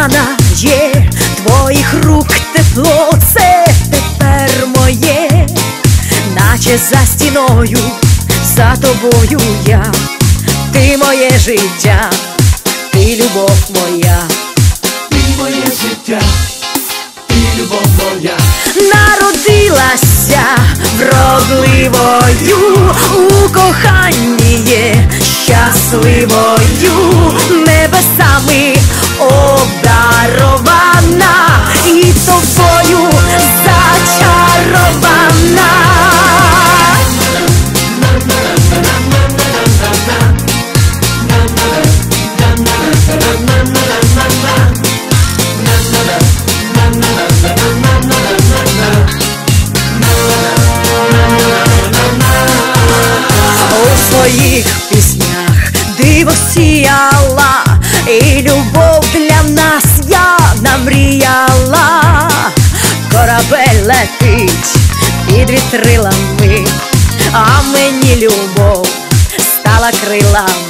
Кохана є твоїх рук тепло, це тепер моє, наче за стіною, за тобою я, ти моє життя, ти любов моя, Ти моє життя, ти любов моя. народилася вродливою у своїх піснях диво сіяла, і любов для нас я намріяла, корабель летить під вітрилами. А мені любов стала крилами.